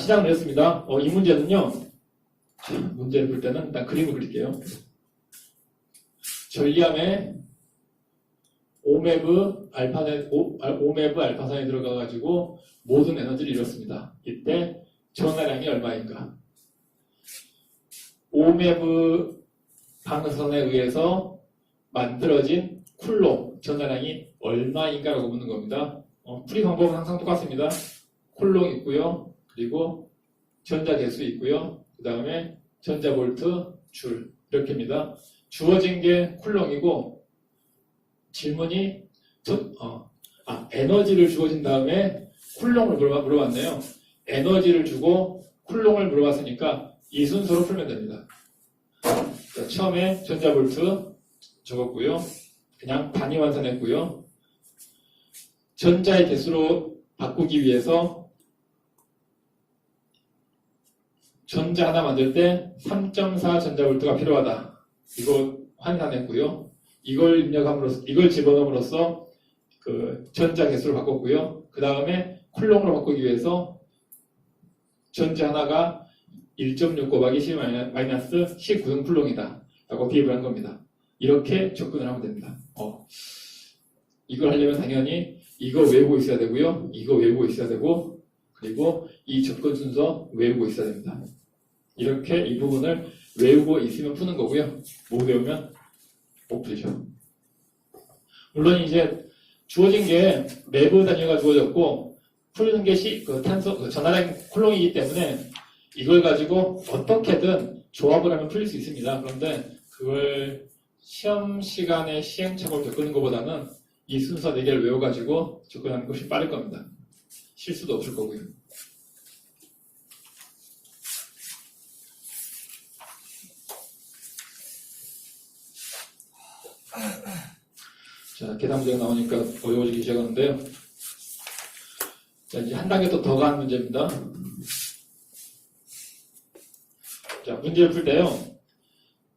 시작을 했습니다. 어, 이 문제는요. 자, 문제를 볼 때는 일단 그림을 그릴게요. 전리암에 오메브 알파산, 오, 알- 오메브 알파산이 들어가가지고 모든 에너지를 잃었습니다. 이때 전화량이 얼마인가? 오메브 방사선에 의해서 만들어진 쿨롱 전화량이 얼마인가라고 묻는 겁니다. 어, 풀이 방법은 항상 똑같습니다. 쿨롱 있고요. 그리고 전자 개수 있고요. 그 다음에 전자 볼트 줄 이렇게입니다. 주어진 게 쿨롱이고 질문이 저- 어, 아, 에너지를 주어진 다음에 쿨롱을 물어봤, 물어봤 네요. 에너지를 주고 쿨롱을 물어봤으니까 이 순서로 풀면 됩니다. 자, 처음에 전자 볼트 적었고요. 그냥 단위 완산했고요. 전자의 개수로 바꾸기 위해서 전자 하나 만들 때 3.4 전자볼트가 필요하다. 이거 환산했고요. 이걸 입력함으로써 이걸 집어넣음으로써 그 전자 개수를 바꿨고요. 그 다음에 쿨롱으로 바꾸기 위해서 전자 하나가 1.6 곱하기 10 마이너스 19등 쿨롱이다. 라고 비입을 한 겁니다. 이렇게 접근을 하면 됩니다. 어, 이걸 하려면 당연히 이거 외우고 있어야 되고요. 이거 외우고 있어야 되고 그리고 이 접근 순서 외우고 있어야 됩니다. 이렇게 이 부분을 외우고 있으면 푸는 거고요. 못 외우면 못 풀죠. 물론 이제 주어진 게 매부 단위가 주어졌고 푸는 게 시, 그 탄소, 그 전화량 콜롱이기 때문에 이걸 가지고 어떻게든 조합을 하면 풀릴 수 있습니다. 그런데 그걸 시험 시간에 시행착오를 겪는 것보다는 이 순서 4개를 외워가지고 접근하는 것이 빠를 겁니다. 실수도 없을 거고요. 자, 계산 문제가 나오니까 어려워지기 시작하는데요. 자, 이제 한 단계 또더 가는 문제입니다. 자, 문제를 풀 때요.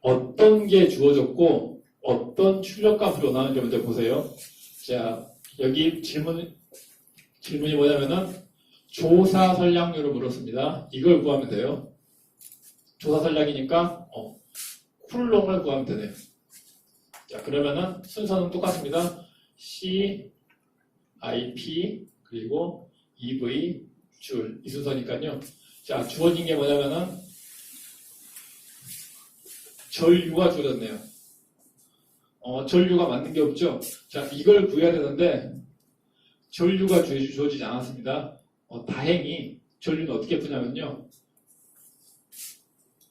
어떤 게 주어졌고, 어떤 출력값으로 나오는지 먼저 보세요. 자, 여기 질문, 질문이 뭐냐면은, 조사 설량률을 물었습니다. 이걸 구하면 돼요. 조사 설량이니까, 어, 쿨롱을 구하면 되네요. 자, 그러면은 순서는 똑같습니다. C, IP, 그리고 EV, 줄. 이 순서니까요. 자, 주어진 게 뭐냐면은, 전류가 주어졌네요. 어, 전류가 맞는 게 없죠? 자, 이걸 구해야 되는데, 전류가 주- 주어지지 않았습니다. 어, 다행히 전류는 어떻게 푸냐면요.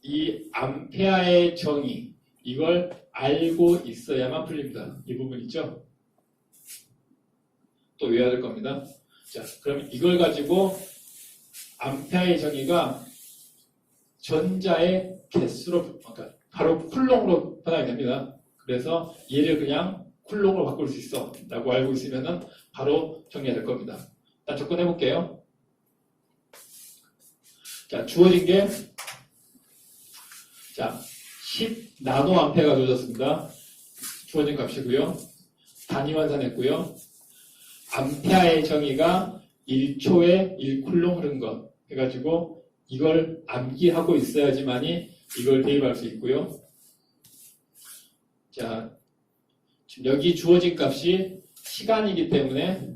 이 암페아의 정의, 이걸 알고 있어야만 풀립니다. 이 부분 있죠? 또 외워야 될 겁니다. 자, 그럼 이걸 가지고 암페아의 정의가 전자의 개수로, 그러니까 바로 쿨롱으로 변하게 됩니다. 그래서 얘를 그냥 쿨롱으로 바꿀 수 있어. 라고 알고 있으면은 바로 정리가 될 겁니다. 일단 접근해 볼게요. 자, 주어진 게, 자, 10 나노 암페어가 주어졌습니다. 주어진 값이고요. 단위 환산했고요. 암페아의 정의가 1초에 1쿨롱 흐른 것 해가지고 이걸 암기하고 있어야지만이 이걸 대입할 수 있고요. 자, 여기 주어진 값이 시간이기 때문에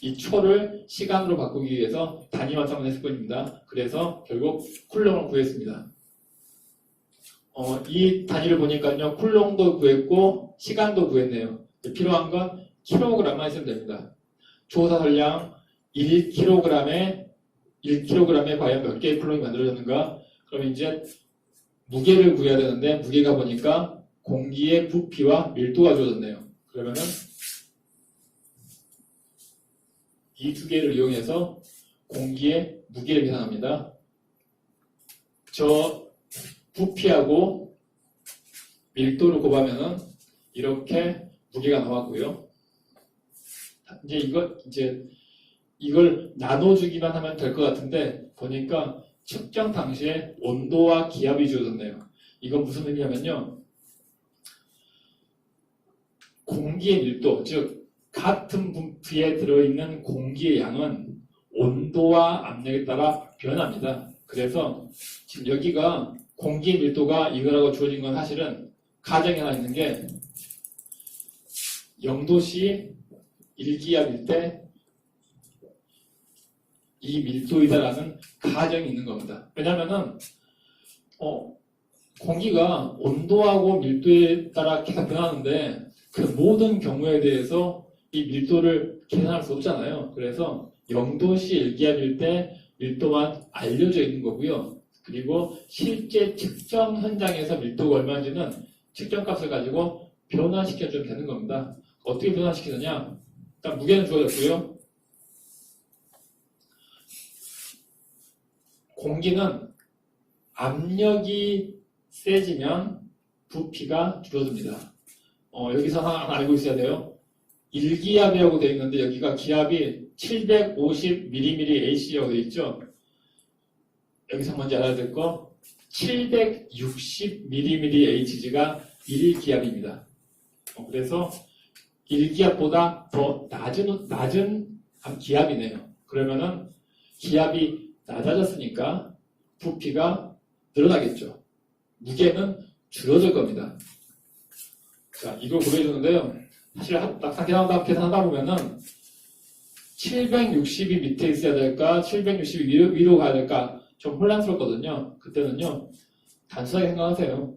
이 초를 시간으로 바꾸기 위해서 단위 환산을 했을 뿐입니다. 그래서 결국 쿨롱을 구했습니다. 어, 이 단위를 보니까요, 쿨롱도 구했고, 시간도 구했네요. 필요한 건 킬로그램만 있으면 됩니다. 조사 설량 1kg에, 1kg에 과연 몇 개의 쿨롱이 만들어졌는가? 그럼 이제 무게를 구해야 되는데, 무게가 보니까 공기의 부피와 밀도가 주어졌네요. 그러면은, 이 두 개를 이용해서 공기의 무게를 계산합니다. 저 부피하고 밀도를 곱하면은 이렇게 무게가 나왔고요. 이제 이거 이제 이걸 나눠주기만 하면 될 것 같은데 보니까 측정 당시에 온도와 기압이 주어졌네요. 이건 무슨 의미냐면요. 공기의 밀도, 즉 같은 부피에 들어있는 공기의 양은 온도 온도와 압력에 따라 변합니다. 그래서 지금 여기가 공기 밀도가 이거라고 주어진 건 사실은 가정이 하나 있는 게 0도씨 1기압일 때 이 밀도이다라는 가정이 있는 겁니다. 왜냐면은 어, 공기가 온도하고 밀도에 따라 계속 변하는데 그 모든 경우에 대해서 이 밀도를 계산할 수 없잖아요. 그래서 0도씨 1기압일 때 밀도만 알려져 있는 거고요. 그리고 실제 측정 현장에서 밀도가 얼마인지는 측정값을 가지고 변화시켜주면 되는 겁니다. 어떻게 변화시키느냐? 일단 무게는 주어졌고요. 공기는 압력이 세지면 부피가 줄어듭니다. 어, 여기서 하나 알고 있어야 돼요. 1기압이라고 되어 있는데 여기가 기압이 750mmHg라고 되어 있죠. 여기서 먼저 알아야 될 거 760mmHg가 1기압입니다. 어, 그래서 1기압보다 더 낮은, 낮은 기압이네요. 그러면은 기압이 낮아졌으니까 부피가 늘어나겠죠. 무게는 줄어들 겁니다. 자, 이걸 보여주는데요. 사실 하- 막상 계산하다, 계산하다 보면은 760이 밑에 있어야 될까, 760이 위로, 위로 가야 될까, 좀 혼란스럽거든요. 그때는요, 단순하게 생각하세요.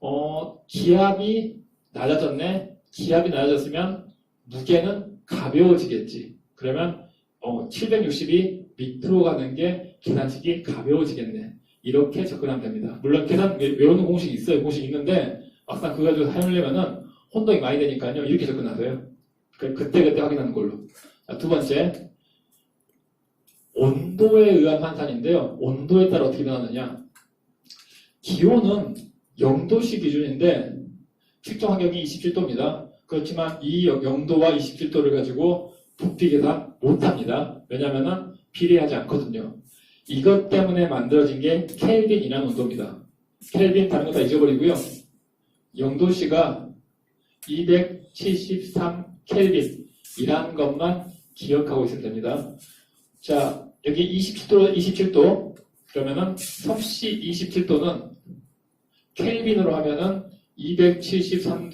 어, 기압이 낮아졌네? 기압이 낮아졌으면 무게는 가벼워지겠지. 그러면, 어, 760이 밑으로 가는 게 계산식이 가벼워지겠네. 이렇게 접근하면 됩니다. 물론 계산 외- 외우는 공식이 있어요. 공식이 있는데, 막상 그거 가지고 사용하려면은 혼동이 많이 되니까요. 이렇게 접근하세요. 그, 그때 그때 확인하는 걸로. 자, 두 번째. 온도에 의한 환산인데요. 온도에 따라 어떻게 변하느냐. 기온은 0도씨 기준인데, 측정 환경이 27도입니다. 그렇지만 이 0도와 27도를 가지고 부피 계산 못합니다. 왜냐면은 비례하지 않거든요. 이것 때문에 만들어진 게 켈빈이라는 온도입니다. 켈빈 다른 거 다 잊어버리고요. 0도씨가 273 켈빈이라는 것만 기억하고 있으면 됩니다. 자, 여기 27도, 27도. 그러면은 섭씨 27도는 켈빈으로 하면은 273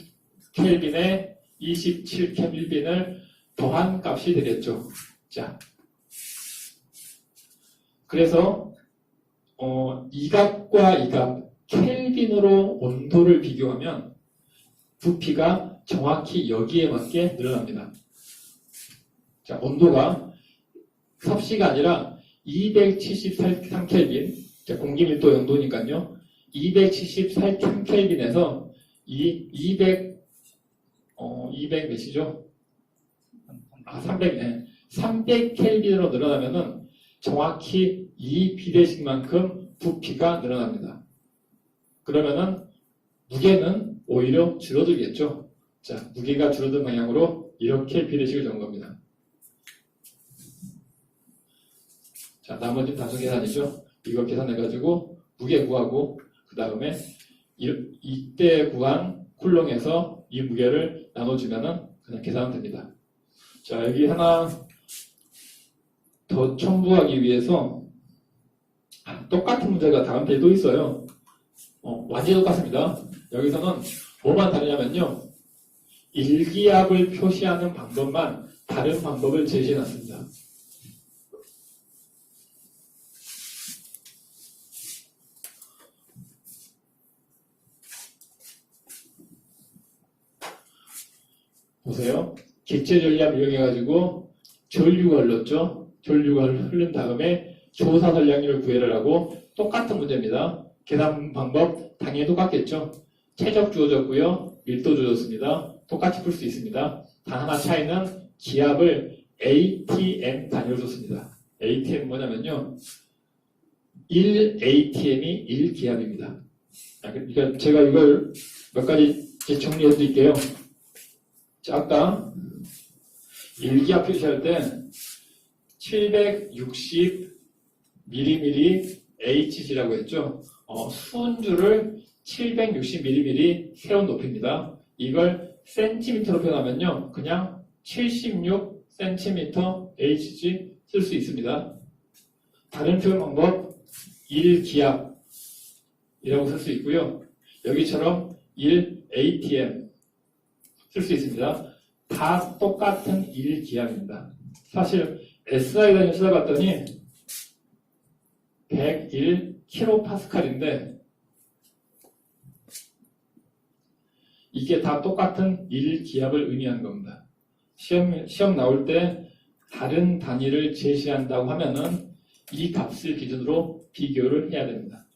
켈빈에 27 켈빈을 더한 값이 되겠죠. 자. 그래서, 어, 이 값과 이 값, 켈빈으로 온도를 비교하면 부피가 정확히 여기에 맞게 늘어납니다. 자, 온도가 섭씨가 아니라 273켈빈, 공기 밀도 영도니까요. 273켈빈에서 이 200, 어, 200 몇이죠? 아, 300 네. 300 켈빈으로 늘어나면은 정확히 이 비례식만큼 부피가 늘어납니다. 그러면은 무게는 오히려 줄어들겠죠. 자, 무게가 줄어든 방향으로 이렇게 비례식을 적은 겁니다. 자, 나머지 단순 계산이죠. 이걸 계산해가지고 무게 구하고 그 다음에 이때 구한 쿨롱에서 이 무게를 나눠주면은 그냥 계산하면 됩니다. 자, 여기 하나 더 첨부하기 위해서 똑같은 문제가 다음 페이지에 또 있어요. 어, 완전히 똑같습니다. 여기서는 뭐만 다르냐면요. 일기압을 표시하는 방법만 다른 방법을 제시해 놨습니다. 보세요. 기체 전략 이용해가지고 전류가 흘렀죠. 전류가 흐른 다음에 조사 전량률을 구해라라고 똑같은 문제입니다. 계산 방법 당연히 똑같겠죠. 최적 주어졌고요. 밀도 주어졌습니다. 똑같이 풀 수 있습니다. 단 하나 차이는 기압을 ATM 단위로 줬습니다. ATM 뭐냐면요. 1 ATM이 1기압입니다. 그러니까 제가 이걸 몇 가지 정리해 드릴게요. 자, 아까 1기압 표시할 때 760mm HG라고 했죠. 어, 수은주를 760mm 세운 높이입니다. 이걸 센티미터로 표현하면요. 그냥 76cm HG 쓸 수 있습니다. 다른 표현 방법 1기압이라고 쓸 수 있고요. 여기처럼 1ATM 쓸 수 있습니다. 다 똑같은 1기압입니다. 사실 SI 단위 찾아봤더니 101kPa인데 이게 다 똑같은 1 기압을 의미하는 겁니다. 시험, 시험 나올 때 다른 단위를 제시한다고 하면은 이 값을 기준으로 비교를 해야 됩니다.